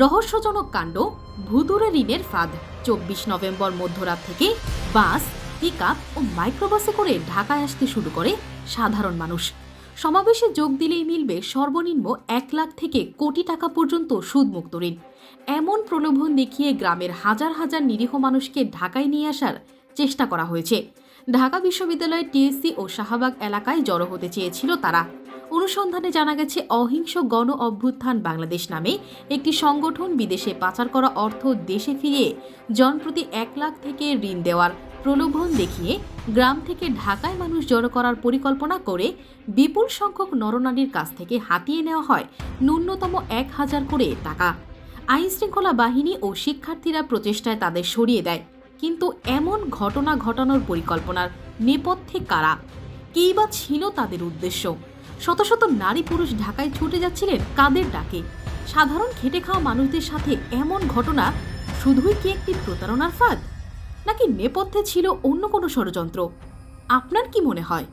রহস্যজনক কাণ্ড ভুতুরে ঋণের ফাঁদ, চব্বিশ নভেম্বর মধ্যরাত থেকে বাস পিক ও মাইক্রোবাসে করে ঢাকায় আসতে শুরু করে সাধারণ মানুষ। সমাবেশে যোগ দিলেই মিলবে সর্বনিম্ন এক লাখ থেকে কোটি টাকা পর্যন্ত সুদমুক্ত ঋণ। এমন প্রলোভন দেখিয়ে গ্রামের হাজার হাজার নিরীহ মানুষকে ঢাকায় নিয়ে আসার চেষ্টা করা হয়েছে। ঢাকা বিশ্ববিদ্যালয়ের টিএসসি ও শাহবাগ এলাকায় জড়ো হতে চেয়েছিল তারা। অনুসন্ধানে জানা গেছে, অহিংস গণ অভ্যুত্থান বাংলাদেশ নামে একটি সংগঠন বিদেশে পাচার করা অর্থ দেশে ফিরিয়ে জনপ্রতি এক লাখ থেকে ঋণ দেওয়ার প্রলোভন দেখিয়ে গ্রাম থেকে ঢাকায় মানুষ জড়ো করার পরিকল্পনা করে বিপুল সংখ্যক নরনারীর কাছ থেকে হাতিয়ে নেওয়া হয় ন্যূনতম এক হাজার করে টাকা। আইন শৃঙ্খলা বাহিনী ও শিক্ষার্থীরা প্রচেষ্টায় তাদের সরিয়ে দেয়। কিন্তু এমন ঘটনা ঘটানোর পরিকল্পনার নেপথ্যে কারা? কেই বা ছিল তাদের উদ্দেশ্য? শত শত নারী পুরুষ ঢাকায় ছুটে যাচ্ছিলেন কাদের ডাকে? সাধারণ খেটে খাওয়া মানুষদের সাথে এমন ঘটনা শুধুই কি একটি প্রতারণার ফাঁদ? নাকি নেপথ্যে ছিল অন্য কোনো ষড়যন্ত্র? আপনার কি মনে হয়?